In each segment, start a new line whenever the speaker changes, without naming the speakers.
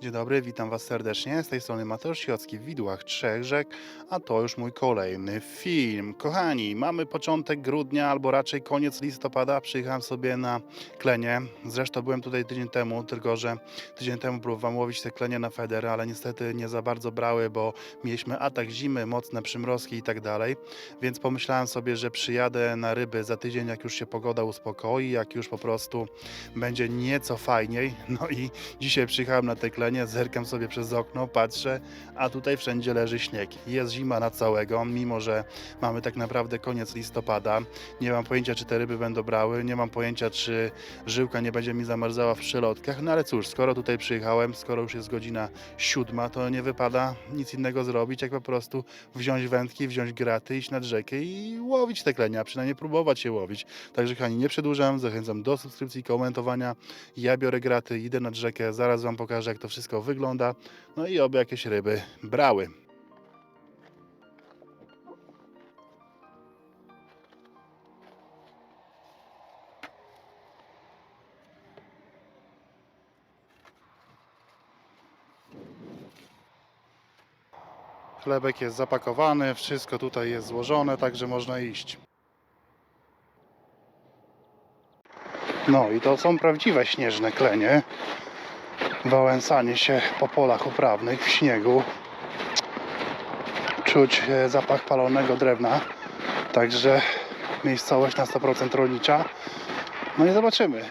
Dzień dobry, witam Was serdecznie. Z tej strony Mateusz Siocki w Widłach Trzech Rzek, a to już mój kolejny film. Kochani, mamy początek grudnia, albo raczej koniec listopada. Przyjechałem sobie na klenie. Zresztą byłem tutaj tydzień temu, tylko że tydzień temu próbowałem łowić te klenie na federy, ale niestety nie za bardzo brały, bo mieliśmy atak zimy, mocne przymrozki i tak dalej. Więc pomyślałem sobie, że przyjadę na ryby za tydzień, jak już się pogoda uspokoi, jak już po prostu będzie nieco fajniej. No i dzisiaj przyjechałem na te klenie, zerkam sobie przez okno, patrzę, a tutaj wszędzie leży śnieg. Jest zima na całego, mimo że mamy tak naprawdę koniec listopada. Nie mam pojęcia, czy te ryby będą brały, nie mam pojęcia, czy żyłka nie będzie mi zamarzała w przelotkach, no ale cóż, skoro tutaj przyjechałem, skoro już jest godzina siódma, to nie wypada nic innego zrobić, jak po prostu wziąć wędki, wziąć graty, iść nad rzekę i łowić te klenia, przynajmniej próbować je łowić. Także kochani, nie przedłużam, zachęcam do subskrypcji, komentowania. Ja biorę graty, idę nad rzekę, zaraz Wam pokażę, jak to wszystko wygląda. No i oby jakieś ryby brały. Chlebek jest zapakowany, wszystko tutaj jest złożone, także można iść. No i to są prawdziwe śnieżne klenie. Wałęsanie się po polach uprawnych w śniegu. Czuć e, zapach palonego drewna. Także miejscowość na 100% rolnicza. No i zobaczymy.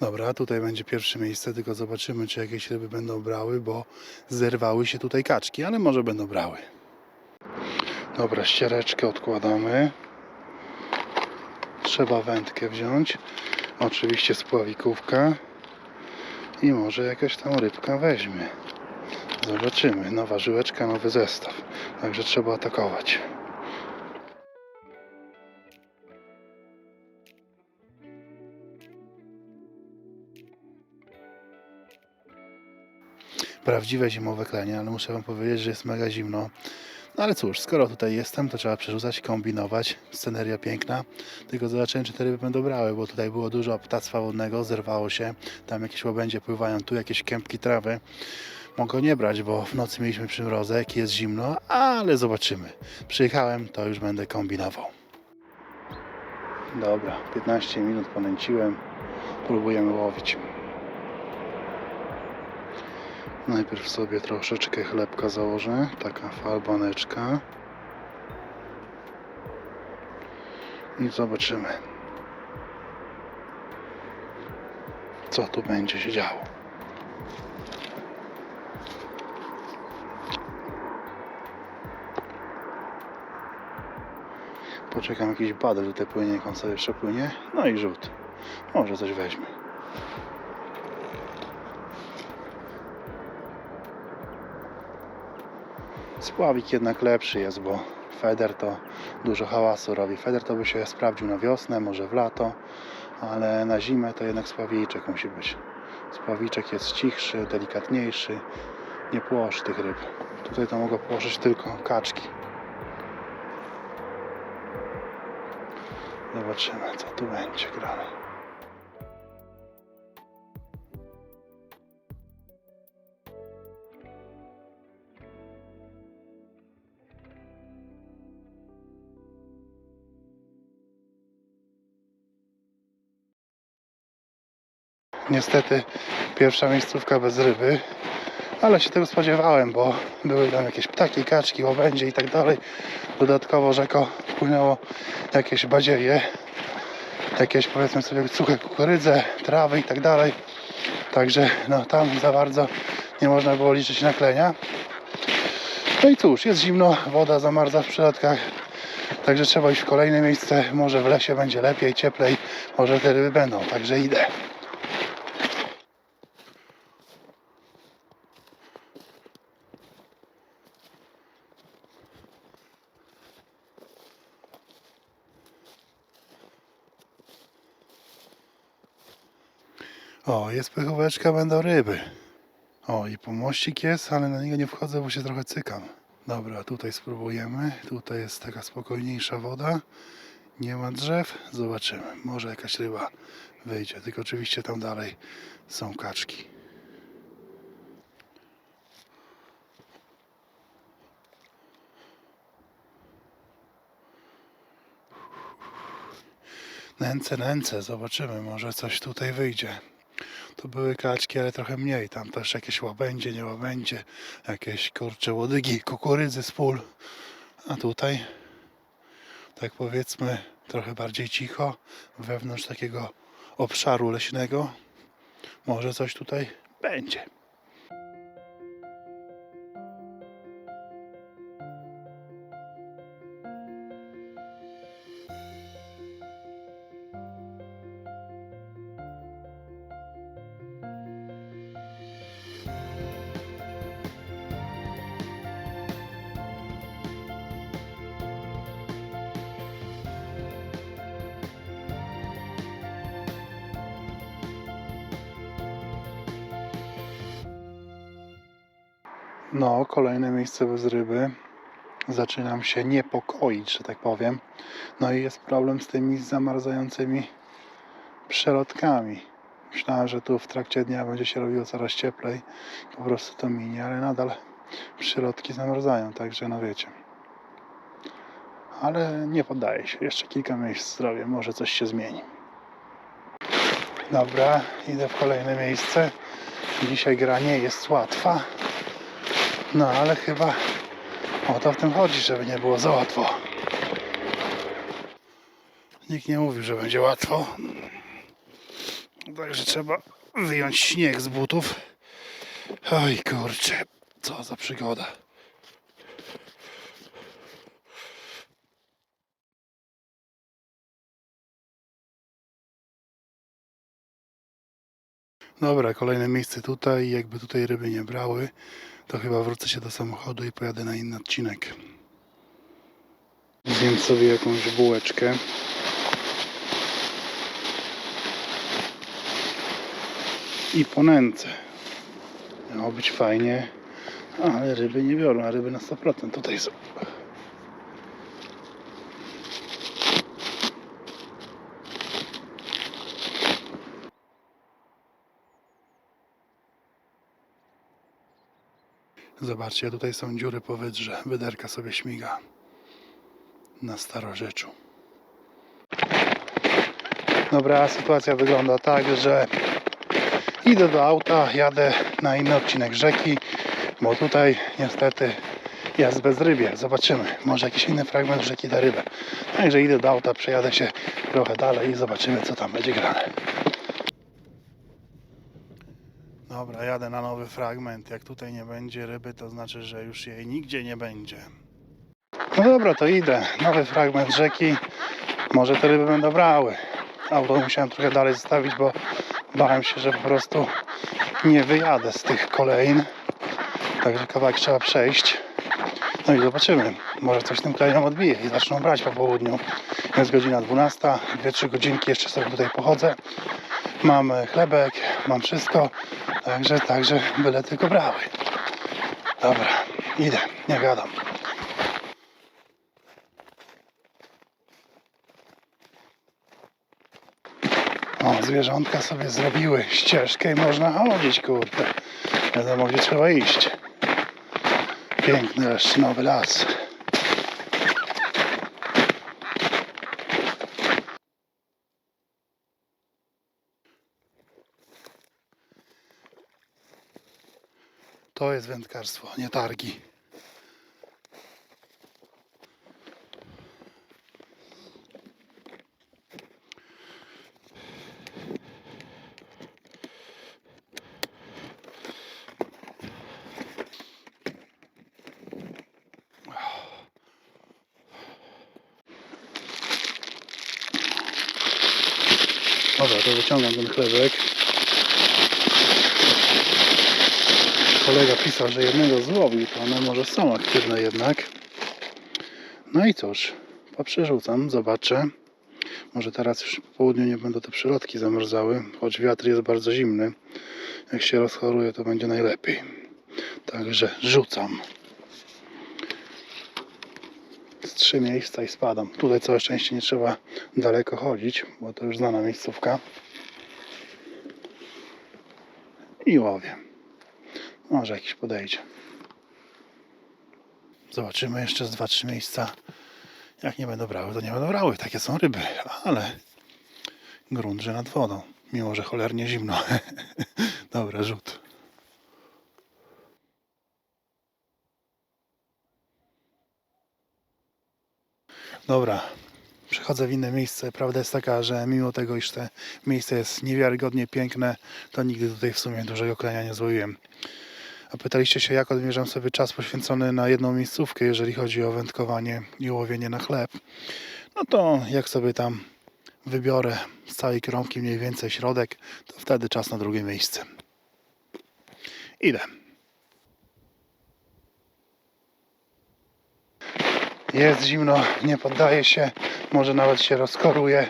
Dobra, tutaj będzie pierwsze miejsce, tylko zobaczymy, czy jakieś ryby będą brały, bo zerwały się tutaj kaczki, ale może będą brały. Dobra, ściereczkę odkładamy. Trzeba wędkę wziąć. Oczywiście spławikówka. I może jakaś tam rybka weźmie. Zobaczymy. Nowa żyłeczka, nowy zestaw. Także trzeba atakować. prawdziwe zimowe klenie, ale muszę Wam powiedzieć, że jest mega zimno. No ale cóż, skoro tutaj jestem, to trzeba przerzucać, kombinować. Sceneria piękna. Tylko zobaczyłem, czy te ryby będą brały, bo tutaj było dużo ptactwa wodnego, zerwało się. Tam jakieś łabędzie pływają, tu jakieś kępki trawy. Mogą nie brać, bo w nocy mieliśmy przymrozek, jest zimno, ale zobaczymy. Przyjechałem, to już będę kombinował. Dobra, 15 minut ponęciłem. Próbujemy łowić. Najpierw sobie troszeczkę chlebka założę, taka falbaneczka. I zobaczymy, co tu będzie się działo. Poczekam, jakiś badel tutaj płynie, jak on sobie przepłynie. No i rzut. Może coś weźmie. Spławik jednak lepszy jest, bo Feder to dużo hałasu robi. Feder to by się sprawdził na wiosnę, może w lato, ale na zimę to jednak spławiczek musi być. Spławiczek jest cichszy, delikatniejszy, nie płoszy tych ryb. Tutaj to mogą płoszyć tylko kaczki. Zobaczymy, co tu będzie grane. Niestety pierwsza miejscówka bez ryby, ale się tego spodziewałem, bo były tam jakieś ptaki, kaczki, łabędzie i tak dalej. Dodatkowo rzeko płynęło jakieś badziewie, jakieś powiedzmy sobie suche kukurydze, trawy i tak dalej. Także no tam za bardzo nie można było liczyć na klenia. No i cóż, jest zimno, woda zamarza w przyrodkach, także trzeba iść w kolejne miejsce. Może w lesie będzie lepiej, cieplej, może te ryby będą, także idę. Jest pychóweczka, będą ryby. O, i pomościk jest, ale na niego nie wchodzę, bo się trochę cykam. Dobra, tutaj spróbujemy. Tutaj jest taka spokojniejsza woda. Nie ma drzew. Zobaczymy. Może jakaś ryba wyjdzie. Tylko oczywiście tam dalej są kaczki. Nęce, nęce. Zobaczymy. Może coś tutaj wyjdzie. To były kaczki, ale trochę mniej. Tam też jakieś łabędzie, nie łabędzie. Jakieś kurcze łodygi, kukurydzy z pól. A tutaj, tak powiedzmy, trochę bardziej cicho, wewnątrz takiego obszaru leśnego. Może coś tutaj będzie. No, kolejne miejsce bez ryby. Zaczynam się niepokoić, że tak powiem. No i jest problem z tymi zamarzającymi przelotami. Myślałem, że tu w trakcie dnia będzie się robiło coraz cieplej. Po prostu to minie, ale nadal przelotki zamarzają, także no wiecie. Ale nie poddaję się. Jeszcze kilka miejsc zrobię, może coś się zmieni. Dobra, idę w kolejne miejsce. Dzisiaj gra nie jest łatwa. No ale chyba o to w tym chodzi, żeby nie było za łatwo. Nikt nie mówił, że będzie łatwo. Także trzeba wyjąć śnieg z butów. Oj kurczę, co za przygoda. Dobra, kolejne miejsce tutaj. Jakby tutaj ryby nie brały, to chyba wrócę się do samochodu i pojadę na inny odcinek. Zjem sobie jakąś bułeczkę. I ponęcę. Miało być fajnie, ale ryby nie biorą, a ryby na 100% tutaj są. Zobaczcie, tutaj są dziury po wydrze. Wyderka sobie śmiga na starorzeczu. Dobra, sytuacja wygląda tak, że idę do auta, jadę na inny odcinek rzeki, bo tutaj niestety jest bezrybie. Zobaczymy, może jakiś inny fragment rzeki da rybę. Także idę do auta, przejadę się trochę dalej i zobaczymy, co tam będzie grane. Dobra, jadę na nowy fragment. Jak tutaj nie będzie ryby, to znaczy, że już jej nigdzie nie będzie. No dobra, to idę. Nowy fragment rzeki. Może te ryby będą brały. Auto musiałem trochę dalej zostawić, bo bałem się, że po prostu nie wyjadę z tych kolejn. Także kawałek trzeba przejść. No i zobaczymy. Może coś tym klejnom odbije i zaczną brać po południu. Jest godzina 12, 2-3 godzinki jeszcze sobie tutaj pochodzę. Mam chlebek, mam wszystko. Także, także byle tylko brały. Dobra, idę, nie gadam. O, zwierzątka sobie zrobiły ścieżkę i można chodzić, kurde. Wiadomo, gdzie trzeba iść. Piękny, leszczynowy las. To jest wędkarstwo, nie targi. Dobra, to wyciągam ten chlebek. Kolega pisał, że jednego złowił, to one może są aktywne jednak. No i cóż, poprzerzucam, zobaczę. Może teraz już po południu nie będą te przylotki zamarzały, choć wiatr jest bardzo zimny. Jak się rozchoruje, to będzie najlepiej. Także rzucam. z trzy miejsca i spadam. Tutaj całe szczęście nie trzeba daleko chodzić, bo to już znana miejscówka. I łowię. Może jakiś podejdzie. Zobaczymy jeszcze z dwa, trzy miejsca. Jak nie będą brały, to nie będą brały. Takie są ryby, ale grunt, że nad wodą. Mimo, że cholernie zimno. Dobra, rzut. Dobra, przechodzę w inne miejsce. Prawda jest taka, że mimo tego, iż to miejsce jest niewiarygodnie piękne, to nigdy tutaj w sumie dużego klenia nie złowiłem. A pytaliście się, jak odmierzam sobie czas poświęcony na jedną miejscówkę, jeżeli chodzi o wędkowanie i łowienie na chleb. No to jak sobie tam wybiorę z całej kromki mniej więcej środek, to wtedy czas na drugie miejsce. Idę. Jest zimno, nie poddaję się, może nawet się rozkoruję,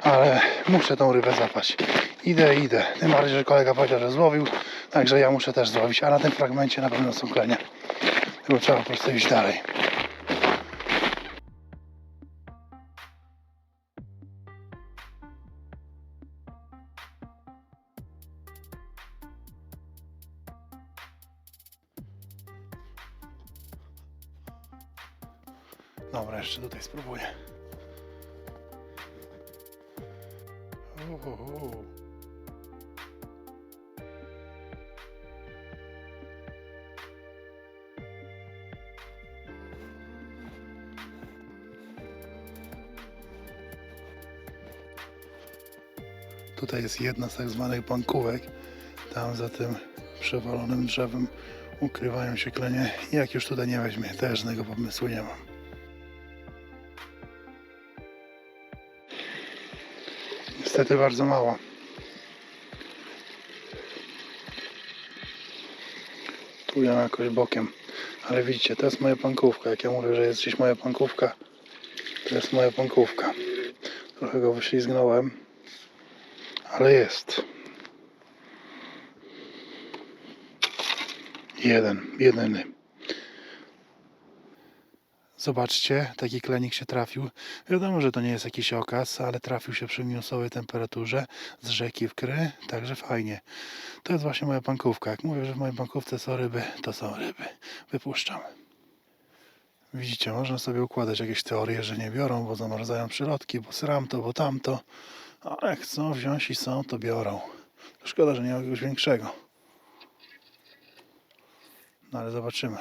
ale muszę tą rybę zapaść. Idę, idę. Tym bardziej, że kolega powiedział, że złowił, także ja muszę też złowić, a na tym fragmencie na pewno są klenie. Tylko trzeba po prostu iść dalej. Dobra, jeszcze tutaj spróbuję. Uhuhu. Tutaj jest jedna z tak zwanych bankówek. Tam za tym przewalonym drzewem ukrywają się klenie. Jak już tutaj nie weźmie, też żadnego pomysłu nie mam. Niestety bardzo mało. Tu ją jakoś bokiem. Ale widzicie, to jest moja pankówka. Jak ja mówię, że jest gdzieś moja pankówka, to jest moja pankówka. Trochę go wyślizgnąłem, ale jest. Jeden, jedyny. Zobaczcie, taki klenik się trafił. Wiadomo, że to nie jest jakiś okaz, ale trafił się przy minusowej temperaturze z rzeki w kry, także fajnie. To jest właśnie moja pankówka. Jak mówię, że w mojej pankówce są ryby, to są ryby. Wypuszczam. Widzicie, można sobie układać jakieś teorie, że nie biorą, bo zamarzają przylotki, bo sram to, bo tamto. Ale chcą wziąć i są, to biorą. Szkoda, że nie ma jakiegoś większego. No ale zobaczymy.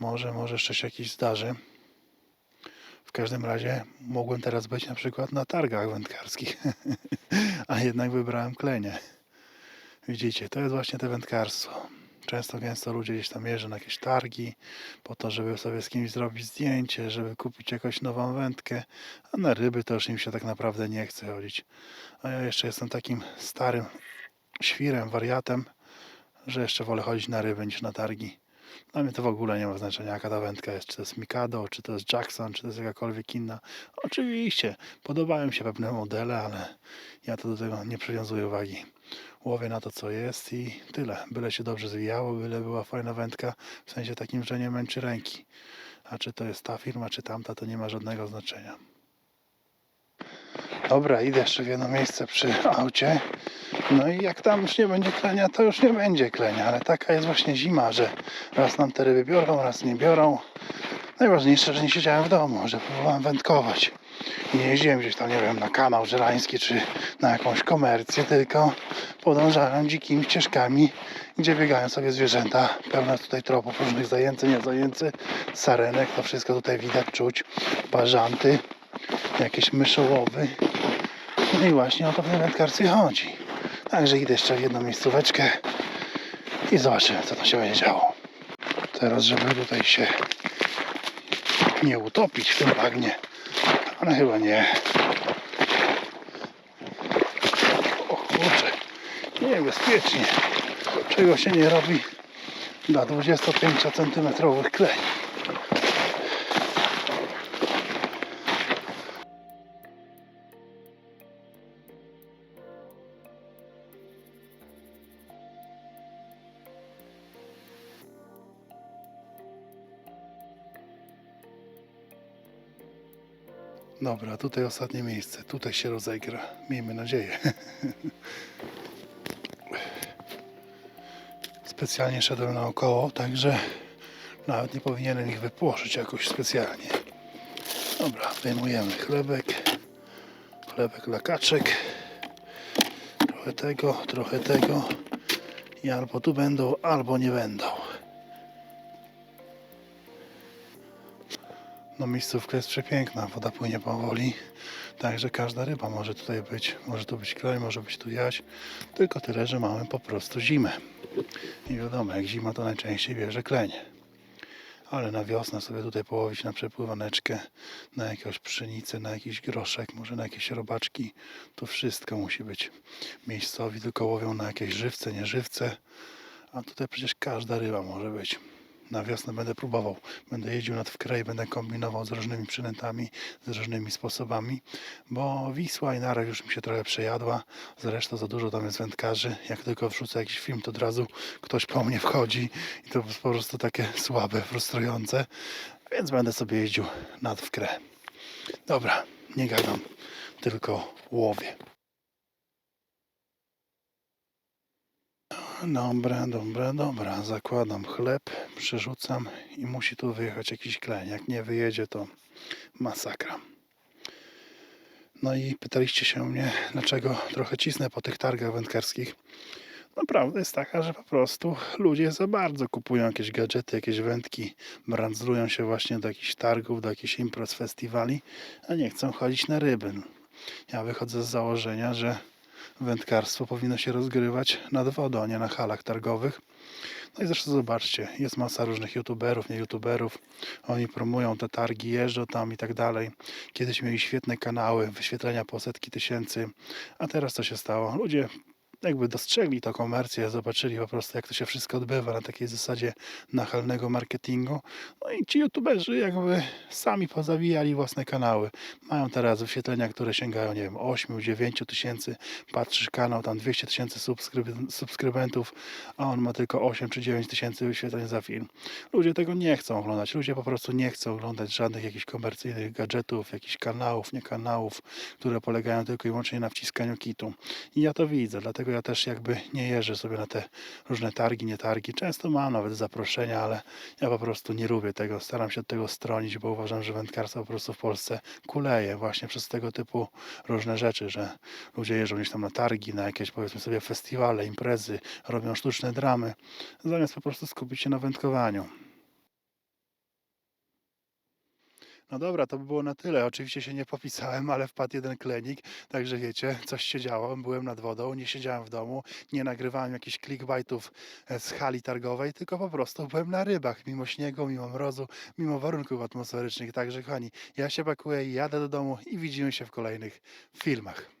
Może, może jeszcze się jakiś zdarzy. W każdym razie mogłem teraz być na przykład na targach wędkarskich, a jednak wybrałem klenie. Widzicie, to jest właśnie te wędkarstwo. Często, gęsto ludzie gdzieś tam jeżdżą na jakieś targi po to, żeby sobie z kimś zrobić zdjęcie, żeby kupić jakąś nową wędkę, a na ryby to już im się tak naprawdę nie chce chodzić. A ja jeszcze jestem takim starym świrem, wariatem, że jeszcze wolę chodzić na ryby niż na targi. Dla mnie to w ogóle nie ma znaczenia, jaka ta wędka jest. Czy to jest Mikado, czy to jest Jackson, czy to jest jakakolwiek inna. Oczywiście, podobają się pewne modele, ale ja to do tego nie przywiązuję uwagi. Łowię na to, co jest i tyle. Byle się dobrze zwijało, byle była fajna wędka, w sensie takim, że nie męczy ręki. A czy to jest ta firma, czy tamta, to nie ma żadnego znaczenia. Dobra, idę jeszcze w jedno miejsce przy aucie. No i jak tam już nie będzie klenia, to już nie będzie klenia, ale taka jest właśnie zima, że raz nam te ryby biorą, raz nie biorą. Najważniejsze, że nie siedziałem w domu, że próbowałem wędkować. I nie jeździłem gdzieś tam, nie wiem, na kanał żelański czy na jakąś komercję, tylko podążałem dzikimi ścieżkami, gdzie biegają sobie zwierzęta. Pełno tutaj tropów różnych zajęcy, nie zajęcy, sarenek, to wszystko tutaj widać, czuć, bażanty, jakieś myszołowy. No i właśnie o to w tej wędkarstwie chodzi. Także idę jeszcze w jedną miejscóweczkę i zobaczymy, co tam się będzie działo. Teraz, żeby tutaj się nie utopić w tym bagnie, ale chyba nie. O kurczę, niebezpiecznie. Czego się nie robi dla 25 cm klei. Dobra, tutaj ostatnie miejsce. Tutaj się rozegra. Miejmy nadzieję. Specjalnie szedłem naokoło, także nawet nie powinienem ich wypłoszyć jakoś specjalnie. Dobra, wyjmujemy chlebek. Chlebek dla kaczek. Trochę tego, trochę tego. I albo tu będą, albo nie będą. No miejscówka jest przepiękna, woda płynie powoli, także każda ryba może tutaj być. Może tu być klej, może być tu jaś, tylko tyle, że mamy po prostu zimę. I wiadomo, jak zima to najczęściej bierze klenie. Ale na wiosnę sobie tutaj połowić na przepływaneczkę, na jakąś pszenicę, na jakiś groszek, może na jakieś robaczki, to wszystko musi być. Miejscowi tylko łowią na jakieś żywce, nieżywce, a tutaj przecież każda ryba może być. Na wiosnę będę próbował. Będę jeździł nad wkraj, będę kombinował z różnymi przynętami, z różnymi sposobami, bo Wisła i Narew już mi się trochę przejadła. Zresztą za dużo tam jest wędkarzy. Jak tylko wrzucę jakiś film, to od razu ktoś po mnie wchodzi i to po prostu takie słabe, frustrujące. Więc będę sobie jeździł nad wkrę. Dobra, nie gadam, tylko łowię. Dobra, dobra, dobra. Zakładam chleb, przerzucam i musi tu wyjechać jakiś kleń. Jak nie wyjedzie, to masakra. No i pytaliście się mnie, dlaczego trochę cisnę po tych targach wędkarskich. No prawda jest taka, że po prostu ludzie za bardzo kupują jakieś gadżety, jakieś wędki, brandzlują się właśnie do jakichś targów, do jakichś imprez, festiwali, a nie chcą chodzić na ryby. Ja wychodzę z założenia, że wędkarstwo powinno się rozgrywać nad wodą, a nie na halach targowych. No i zresztą zobaczcie, jest masa różnych youtuberów, nie youtuberów. Oni promują te targi, jeżdżą tam i tak dalej. Kiedyś mieli świetne kanały, wyświetlenia po setki tysięcy, a teraz co się stało? Ludzie jakby dostrzegli to komercję, zobaczyli po prostu jak to się wszystko odbywa na takiej zasadzie nachalnego marketingu. No i ci youtuberzy jakby sami pozawijali własne kanały. Mają teraz wyświetlenia, które sięgają, nie wiem, 8-9 tysięcy. Patrzysz kanał, tam 200 tysięcy subskryb- subskrybentów, a on ma tylko 8 czy 9 tysięcy wyświetleń za film. Ludzie tego nie chcą oglądać. Ludzie po prostu nie chcą oglądać żadnych jakichś komercyjnych gadżetów, jakichś kanałów, nie kanałów, które polegają tylko i wyłącznie na wciskaniu kitu. I ja to widzę, dlatego ja też jakby nie jeżdżę sobie na te różne targi, nie targi. Często mam nawet zaproszenia, ale ja po prostu nie lubię tego. Staram się od tego stronić, bo uważam, że wędkarstwo po prostu w Polsce kuleje właśnie przez tego typu różne rzeczy, że ludzie jeżdżą gdzieś tam na targi, na jakieś powiedzmy sobie festiwale, imprezy, robią sztuczne dramy, zamiast po prostu skupić się na wędkowaniu. No dobra, to by było na tyle. Oczywiście się nie popisałem, ale wpadł jeden klenik, także wiecie, coś się działo. Byłem nad wodą, nie siedziałem w domu, nie nagrywałem jakichś clickbaitów e, z hali targowej, tylko po prostu byłem na rybach, mimo śniegu, mimo mrozu, mimo warunków atmosferycznych. Także kochani, ja się pakuję, jadę do domu i widzimy się w kolejnych filmach.